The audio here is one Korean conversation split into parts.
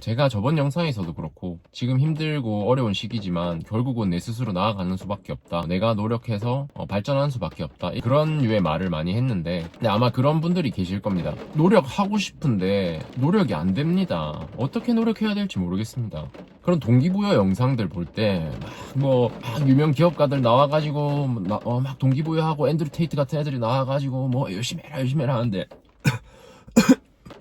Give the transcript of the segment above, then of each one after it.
제가 저번 영상에서도 그렇고 지금 힘들고 어려운 시기지만 결국은 내 스스로 나아가는 수밖에 없다. 내가 노력해서 어, 발전하는 수밖에 없다. 그런 류의 말을 많이 했는데 근데 아마 그런 분들이 계실 겁니다. 노력하고 싶은데 노력이 안 됩니다. 어떻게 노력해야 될지 모르겠습니다. 그런 동기부여 영상들 볼때뭐 유명 기업가들 나와가지고 막, 어, 막 동기부여하고 앤드류 테이트 같은 애들이 나와가지고 뭐 열심히 해라 열심히 해라 하는데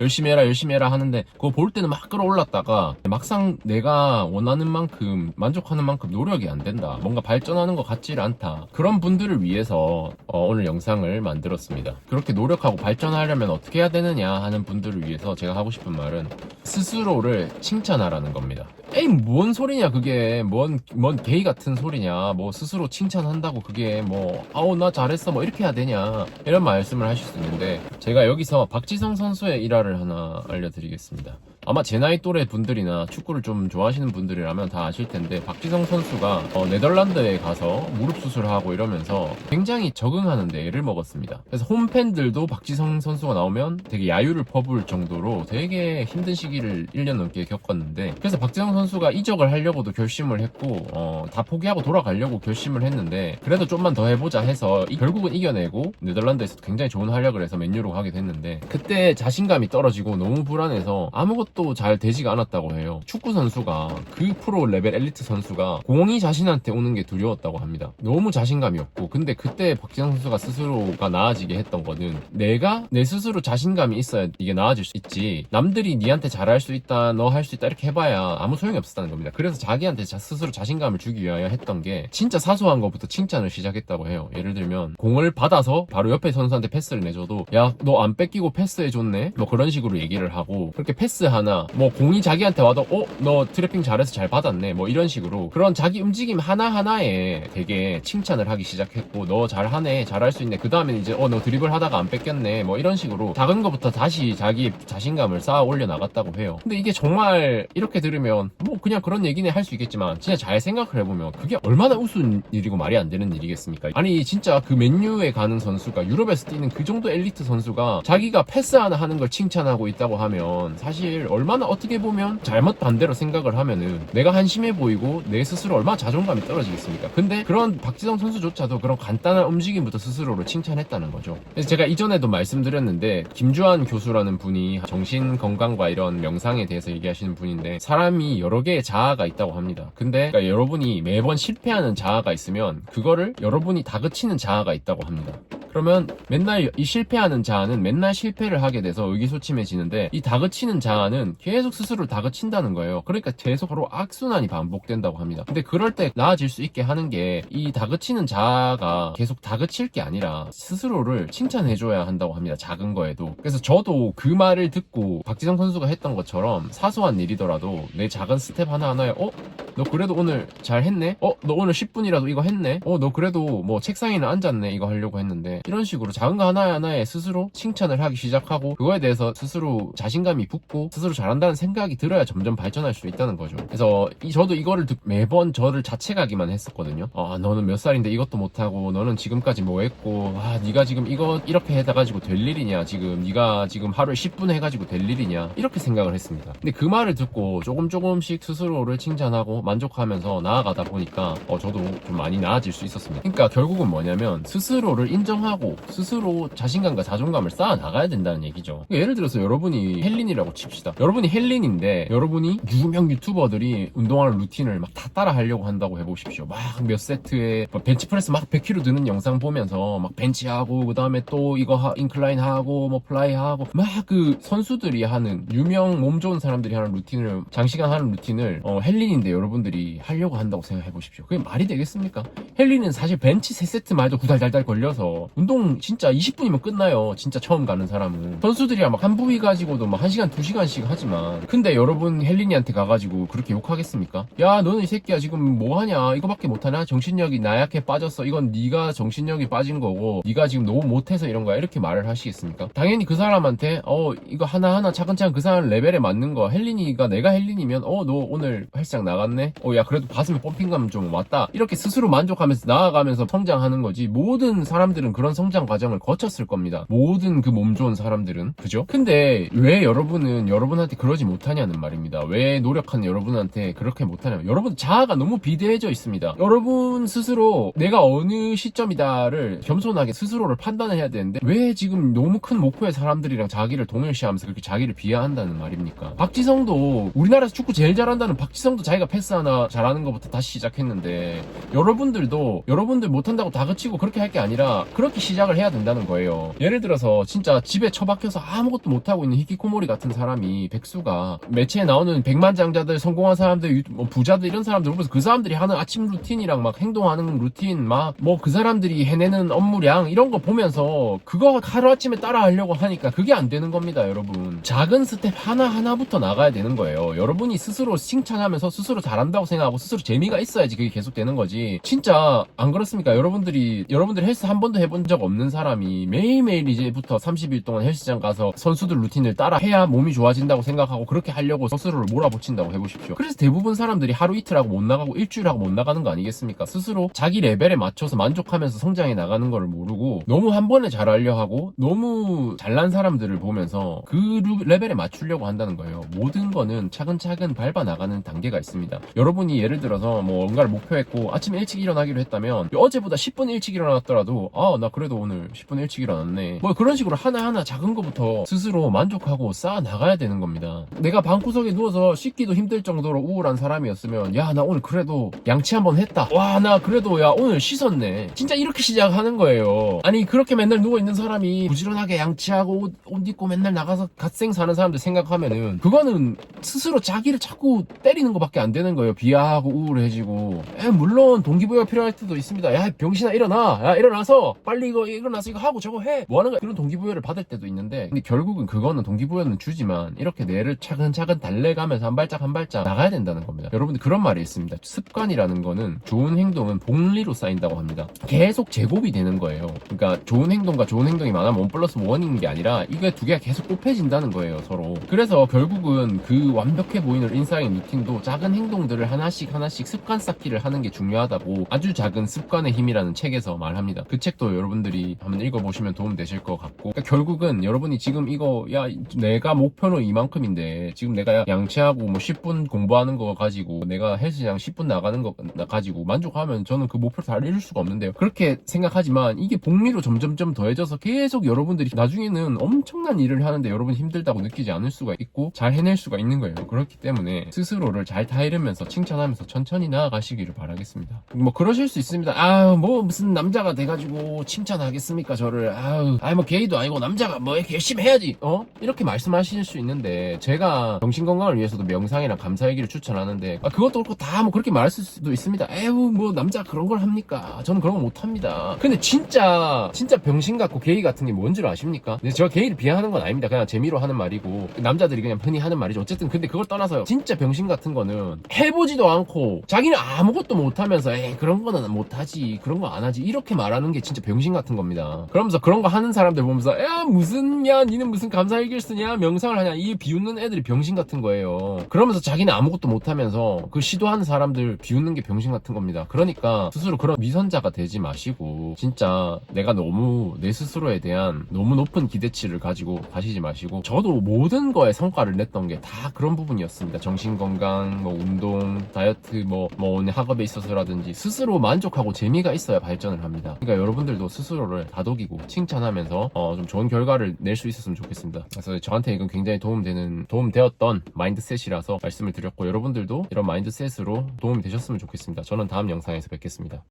열심히 해라 열심히 해라 하는데 그거 볼 때는 막 끌어올랐다가 막상 내가 원하는 만큼 만족하는 만큼 노력이 안 된다. 뭔가 발전하는 것 같지를 않다. 그런 분들을 위해서 어, 오늘 영상을 만들었습니다. 그렇게 노력하고 발전하려면 어떻게 해야 되느냐 하는 분들을 위해서 제가 하고 싶은 말은 스스로를 칭찬하라는 겁니다. 에이 뭔 소리냐 그게. 뭔, 뭔 게이 같은 소리냐. 뭐 스스로 칭찬한다고 그게 뭐 아우 나 잘했어. 뭐 이렇게 해야 되냐. 이런 말씀을 하실 수 있는데 제가 여기서 박지성 선수의 일화를 하나 알려드리겠습니다 아마 제 나이 또래 분들이나 축구를 좀 좋아하시는 분들이라면 다 아실 텐데 박지성 선수가 어, 네덜란드에 가서 무릎 수술하고 이러면서 굉장히 적응하는데 애를 먹었습니다. 그래서 홈팬들도 박지성 선수가 나오면 되게 야유를 퍼부을 정도로 되게 힘든 시기를 1년 넘게 겪었는데 그래서 박지성 선수가 이적을 하려고도 결심을 했고 어, 다 포기하고 돌아가려고 결심을 했는데 그래도 좀만 더 해보자 해서 이- 결국은 이겨내고 네덜란드에서 굉장히 좋은 활약을 해서 맨유로 가게 됐는데 그때 자신감이 떨어지고 너무 불안해서 아무것도 잘 되지가 않았다고 해요. 축구 선수가 그 프로 레벨 엘리트 선수가 공이 자신한테 오는 게 두려웠다고 합니다. 너무 자신감이 없고 근데 그때 박지성 선수가 스스로가 나아지게 했던 거는 내가 내 스스로 자신감이 있어야 이게 나아질 수 있지 남들이 니한테 잘할 수 있다 너 할 수 있다 이렇게 해봐야 아무 소용이 없었다는 겁니다. 그래서 자기한테 자- 스스로 자신감을 주기 위하여 했던 게 진짜 사소한 것부터 칭찬을 시작했다고 해요. 예를 들면 공을 받아서 바로 옆에 선수한테 패스를 내줘도 야 너 안 뺏기고 패스해줬네 뭐 그런 식으로 얘기를 하고 그렇게 패스 하나 뭐 공이 자기한테 와도 어 너 트래핑 잘해서 잘 받았네. 뭐 이런 식으로 그런 자기 움직임 하나하나에 되게 칭찬을 하기 시작했고 너 잘하네 잘할 수 있네. 그 다음에 이제 어 너 드리블 하다가 안 뺏겼네. 뭐 이런 식으로 작은 것부터 다시 자기 자신감을 쌓아 올려 나갔다고 해요. 근데 이게 정말 이렇게 들으면 뭐 그냥 그런 얘기네 할수 있겠지만 진짜 잘 생각을 해보면 그게 얼마나 우스운 일이고 말이 안 되는 일이겠습니까? 아니 진짜 그 맨유에 가는 선수가 유럽에서 뛰는 그 정도 엘리트 선수가 자기가 패스 하나 하는 걸 칭찬하고 있다고 하면 사실 얼마나 어떻게 보면 잘못 반대로 생각을 하면은 내가 한심해 보이고 내 스스로 얼마나 자존감이 떨어지겠습니까? 근데 그런 박지성 선수조차도 그런 간단한 움직임부터 스스로를 칭찬했다는 거죠. 그래서 제가 이전에도 말씀드렸는데 김주환 교수라는 분이 정신 건강과 이런 명상에 대해서 얘기하시는 분인데 사람이 여러 개의 자아가 있다고 합니다. 근데 그러니까 여러분이 매번 실패하는 자아가 있으면 그거를 여러분이 다그치는 자아가 있다고 합니다 그러면 맨날 이 실패하는 자아는 맨날 실패를 하게 돼서 의기소침해지는데 이 다그치는 자아는 계속 스스로를 다그친다는 거예요. 그러니까 계속 서로 악순환이 반복된다고 합니다. 근데 그럴 때 나아질 수 있게 하는 게 이 다그치는 자아가 계속 다그칠 게 아니라 스스로를 칭찬해줘야 한다고 합니다. 작은 거에도. 그래서 저도 그 말을 듣고 박지성 선수가 했던 것처럼 사소한 일이더라도 내 작은 스텝 하나하나에 어? 너 그래도 오늘 잘 했네? 어? 너 오늘 10분이라도 이거 했네? 어? 너 그래도 뭐 책상에는 앉았네? 이거 하려고 했는데 이런 식으로 작은 거 하나하나에 스스로 칭찬을 하기 시작하고 그거에 대해서 스스로 자신감이 붙고 스스로 잘한다는 생각이 들어야 점점 발전할 수 있다는 거죠. 그래서 이 저도 이거를 듣 매번 저를 자책하기만 했었거든요. 아 너는 몇 살인데 이것도 못하고 너는 지금까지 뭐 했고 아 네가 지금 이거 이렇게 해가지고 될 일이냐 지금 네가 지금 하루에 10분 해가지고 될 일이냐 이렇게 생각을 했습니다. 근데 그 말을 듣고 조금 조금씩 스스로를 칭찬하고 만족하면서 나아가다 보니까 어, 저도 좀 많이 나아질 수 있었습니다. 그러니까 결국은 뭐냐면 스스로를 인정하고 스스로 자신감과 자존감을 쌓아 나가야 된다는 얘기죠. 그러니까 예를 들어서 여러분이 헬린이라고 칩시다. 여러분이 헬린인데 여러분이 유명 유튜버들이 운동하는 루틴을 막 다 따라 하려고 한다고 해보십시오. 막 몇 세트에 막 벤치프레스 막 100kg 드는 영상 보면서 막 벤치하고 그 다음에 또 이거 하- 인클라인 하고 뭐 플라이 하고 막 그 선수들이 하는 유명 몸 좋은 사람들이 하는 루틴을 장시간 하는 루틴을 어, 헬린인데 여러분 들이 하려고 한다고 생각해 보십시오. 그게 말이 되겠습니까? 헬린은 사실 벤치 3세트 말도 구달달달 걸려서 운동 진짜 20분이면 끝나요. 진짜 처음 가는 사람은. 선수들이야 막 한 부위 가지고도 막 1시간, 2시간씩 하지만 근데 여러분 헬린이한테 가가지고 그렇게 욕하겠습니까? 야 너는 이 새끼야 지금 뭐 하냐? 이거밖에 못하냐? 정신력이 나약해 빠졌어. 이건 네가 정신력이 빠진 거고 네가 지금 너무 못해서 이런 거야. 이렇게 말을 하시겠습니까? 당연히 그 사람한테 어 이거 하나하나 차근차근 그 사람 레벨에 맞는 거 헬린이가 내가 헬린이면 어 너 오늘 헬스장 나갔네? 괜찮네 어 야 그래도 가슴에 펌핑감 좀 왔다. 이렇게 스스로 만족하면서 나아가면서 성장하는 거지. 모든 사람들은 그런 성장 과정을 거쳤을 겁니다. 모든 그 몸 좋은 사람들은. 그죠? 근데 왜 여러분은 여러분한테 그러지 못하냐는 말입니다. 왜 노력하는 여러분한테 그렇게 못하냐면 여러분 자아가 너무 비대해져 있습니다. 여러분 스스로 내가 어느 시점이다를 겸손하게 스스로를 판단을 해야 되는데 왜 지금 너무 큰 목표의 사람들이랑 자기를 동일시하면서 그렇게 자기를 비하한다는 말입니까? 박지성도 우리나라에서 축구 제일 잘한다는 박지성도 자기가 패스 하나 잘하는 것부터 다시 시작했는데 여러분들도 여러분들 못한다고 다 그치고 그렇게 할 게 아니라 그렇게 시작을 해야 된다는 거예요. 예를 들어서 진짜 집에 처박혀서 아무것도 못하고 있는 히키코모리 같은 사람이 백수가 매체에 나오는 백만장자들 성공한 사람들 유- 뭐 부자들 이런 사람들 보면서 그 사람들이 하는 아침 루틴이랑 막 행동하는 루틴 막 뭐 그 사람들이 해내는 업무량 이런 거 보면서 그거 하루아침에 따라 하려고 하니까 그게 안 되는 겁니다 여러분 작은 스텝 하나하나부터 나가야 되는 거예요 여러분이 스스로 칭찬하면서 스스로 잘 한다고 생각하고 스스로 재미가 있어야지 그게 계속 되는 거지. 진짜 안 그렇습니까? 여러분들이 여러분들 헬스 한 번도 해본 적 없는 사람이 매일매일 이제부터 30일 동안 헬스장 가서 선수들 루틴을 따라 해야 몸이 좋아진다고 생각하고 그렇게 하려고 스스로를 몰아붙인다고 해보십시오. 그래서 대부분 사람들이 하루 이틀 하고 못 나가고 일주일 하고 못 나가는 거 아니겠습니까? 스스로 자기 레벨에 맞춰서 만족하면서 성장해 나가는 거를 모르고 너무 한 번에 잘하려 하고 너무 잘난 사람들을 보면서 그 루- 레벨에 맞추려고 한다는 거예요. 모든 거는 차근차근 밟아 나가는 단계가 있습니다 여러분이 예를 들어서 뭐 뭔가를 목표했고 아침에 일찍 일어나기로 했다면 어제보다 10분 일찍 일어났더라도 아 나 그래도 오늘 10분 일찍 일어났네. 뭐 그런 식으로 하나하나 작은 거부터 스스로 만족하고 쌓아 나가야 되는 겁니다. 내가 방구석에 누워서 씻기도 힘들 정도로 우울한 사람이었으면 야 나 오늘 그래도 양치 한번 했다. 와 나 그래도 야 오늘 씻었네. 진짜 이렇게 시작하는 거예요. 아니 그렇게 맨날 누워있는 사람이 부지런하게 양치하고 옷, 옷 입고 맨날 나가서 갓생 사는 사람들 생각하면은 그거는 스스로 자기를 자꾸 때리는 것밖에 안 되는 거예요. 비하하고 우울해지고. 에, 물론 동기부여가 필요할 때도 있습니다. 야 병신아 일어나. 야 일어나서. 빨리 이거 일어나서 이거 하고 저거 해. 뭐 하는 거야? 이런 동기부여를 받을 때도 있는데. 근데 결국은 그거는 동기부여는 주지만 이렇게 뇌를 차근차근 달래가면서 한 발짝 한 발짝 나가야 된다는 겁니다. 여러분들 그런 말이 있습니다. 습관이라는 거는 좋은 행동은 복리로 쌓인다고 합니다. 계속 제곱이 되는 거예요. 그러니까 좋은 행동과 좋은 행동이 많으면 원 플러스 원인 게 아니라 이게 두 개가 계속 곱해진다는 거예요 서로. 그래서 결국은 그 완벽해 보이는 인사이드 루틴도 작은 행동 들을 하나씩 하나씩 습관 쌓기를 하는 게 중요하다고 아주 작은 습관의 힘이라는 책에서 말합니다. 그 책도 여러분들이 한번 읽어보시면 도움 되실 것 같고 그러니까 결국은 여러분이 지금 이거 야 내가 목표는 이만큼인데 지금 내가 야, 양치하고 뭐 10분 공부하는 거 가지고 내가 헬스장 10분 나가는 거 나- 가지고 만족하면 저는 그 목표를 다 이룰 수가 없는데요. 그렇게 생각하지만 이게 복리로 점점점 더해져서 계속 여러분들이 나중에는 엄청난 일을 하는데 여러분 힘들다고 느끼지 않을 수가 있고 잘 해낼 수가 있는 거예요. 그렇기 때문에 스스로를 잘 타이르면 서 칭찬하면서 천천히 나아가시기를 바라겠습니다. 뭐 그러실 수 있습니다. 아유 뭐 무슨 남자가 돼가지고 칭찬하겠습니까 저를. 아유 아이 뭐 게이도 아니고 남자가 뭐 이렇게 열심히 해야지. 어? 이렇게 말씀하실 수 있는데 제가 정신 건강을 위해서도 명상이랑 감사 얘기를 추천하는데 아, 그것도 그렇고 다 뭐 그렇게 말할 수도 있습니다. 에휴 뭐 남자 그런 걸 합니까? 저는 그런 거 못합니다. 근데 진짜 진짜 병신 같고 게이 같은 게뭔줄 아십니까? 근데 제가 게이를 비하하는 건 아닙니다. 그냥 재미로 하는 말이고 남자들이 그냥 흔히 하는 말이죠. 어쨌든 근데 그걸 떠나서요 진짜 병신 같은 거는 해 보지도 않고 자기는 아무것도 못하면서 에이 그런 거는 못하지. 그런 거 안 하지. 이렇게 말하는 게 진짜 병신 같은 겁니다. 그러면서 그런 거 하는 사람들 보면서 야 무슨 야 니는 무슨 감사일기를 쓰냐? 명상을 하냐? 이 비웃는 애들이 병신 같은 거예요. 그러면서 자기는 아무것도 못하면서 그 시도하는 사람들 비웃는 게 병신 같은 겁니다. 그러니까 스스로 그런 위선자가 되지 마시고 진짜 내가 너무 내 스스로에 대한 너무 높은 기대치를 가지고 가시지 마시고 저도 모든 거에 성과를 냈던 게 다 그런 부분이었습니다. 정신건강 뭐 운동 다이어트 뭐, 뭐 오늘 학업에 있어서라든지 스스로 만족하고 재미가 있어야 발전을 합니다. 그러니까 여러분들도 스스로를 다독이고 칭찬하면서 어, 좀 좋은 결과를 낼 수 있었으면 좋겠습니다. 그래서 저한테 이건 굉장히 도움되는 도움되었던 마인드셋이라서 말씀을 드렸고 여러분들도 이런 마인드셋으로 도움이 되셨으면 좋겠습니다. 저는 다음 영상에서 뵙겠습니다